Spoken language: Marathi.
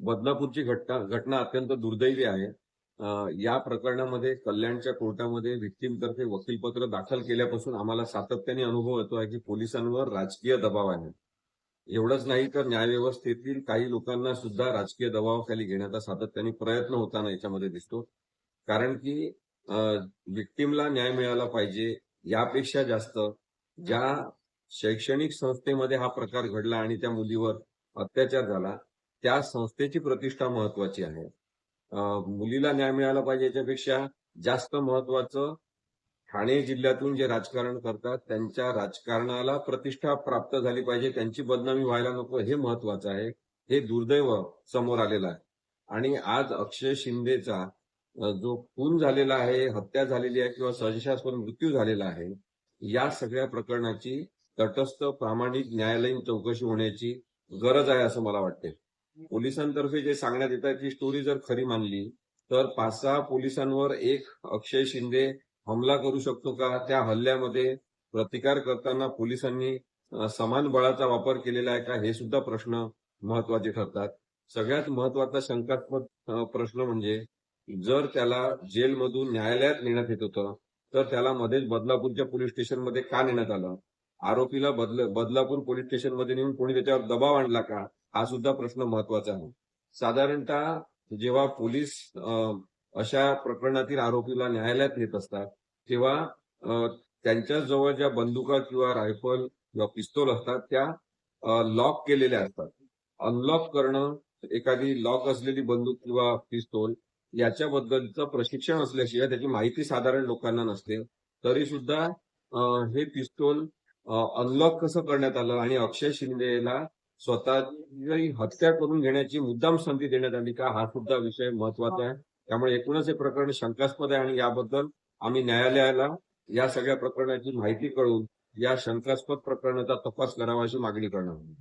बदलापूरची घटना घटना अत्यंत दुर्दैवी आहे. या प्रकरणामध्ये कल्याणच्या कोर्टामध्ये व्हिक्टीमतर्फे वकीलपत्र दाखल केल्यापासून आम्हाला सातत्याने अनुभव येतो आहे की पोलिसांवर राजकीय दबाव आहे. एवढंच नाही तर न्यायव्यवस्थेतील काही लोकांना सुद्धा राजकीय दबावाखाली घेण्याचा सातत्याने प्रयत्न होताना याच्यामध्ये दिसतो. कारण की विक्टीमला न्याय मिळाला पाहिजे यापेक्षा जास्त ज्या शैक्षणिक संस्थेमध्ये हा प्रकार घडला आणि त्या मुलीवर अत्याचार झाला त्या संस्थेची प्रतिष्ठा महत्वाची आहे. मुलीला न्याय मिळाला पाहिजे याच्यापेक्षा जास्त महत्वाचं ठाणे जिल्ह्यातून जे राजकारण करतात त्यांच्या राजकारणाला प्रतिष्ठा प्राप्त झाली पाहिजे त्यांची बदनामी व्हायला नको हे महत्वाचं आहे. हे दुर्दैव समोर आलेलं आहे. आणि आज अक्षय शिंदेचा जो खून झालेला आहे हत्या झालेली आहे किंवा सहजास्पद मृत्यू झालेला आहे या सगळ्या प्रकरणाची तटस्थ प्रामाणिक न्यायालयीन चौकशी होण्याची गरज आहे असं मला वाटते पोलिसांतर्फे जे सांगण्यात येत आहे ती स्टोरी जर खरी मानली तर पाच सहा पोलिसांवर एक अक्षय शिंदे हमला करू शकतो का? त्या हल्ल्यामध्ये प्रतिकार करताना पोलिसांनी समान बळाचा वापर केलेला आहे का? हे सुद्धा प्रश्न महत्त्वाचे ठरतात. सगळ्यात महत्त्वाचा शंकात्मक प्रश्न म्हणजे जर त्याला जेलमधून न्यायालयात नेण्यात येत होतं तर त्याला मध्येच बदलापूरच्या पोलीस स्टेशनमध्ये का नेण्यात आलं? आरोपीला बदल बदलापूर पोलीस स्टेशनमध्ये नेऊन कोणी त्याच्यावर दबाव आणला का? हा सुद्धा प्रश्न महत्त्वाचा आहे. साधारणतः जेव्हा पोलीस अशा प्रकरणातील आरोपीला न्यायालयात नेत असतात तेव्हा त्यांच्या जवळ ज्या बंदुका किंवा रायफल किंवा पिस्तोल असतात त्या लॉक केलेल्या असतात. अनलॉक करणं एखादी लॉक असलेली बंदूक किंवा पिस्तोल याच्याबद्दलचं प्रशिक्षण असल्याशिवाय त्याची माहिती साधारण लोकांना नसते. तरी सुद्धा हे पिस्तोल अनलॉक कसं करण्यात आलं आणि अक्षय शिंदेला स्वतःची हत्या करून घेण्याची मुद्दाम संधी देण्यात आली का हा सुद्धा विषय महत्त्वाचा आहे त्यामुळे एकूणच हे प्रकरण शंकास्पद आहे आणि याबद्दल आम्ही न्यायालयाला या सगळ्या प्रकरणाची माहिती कळून या शंकास्पद प्रकरणाचा तपास करावा अशी मागणी करणार आहोत.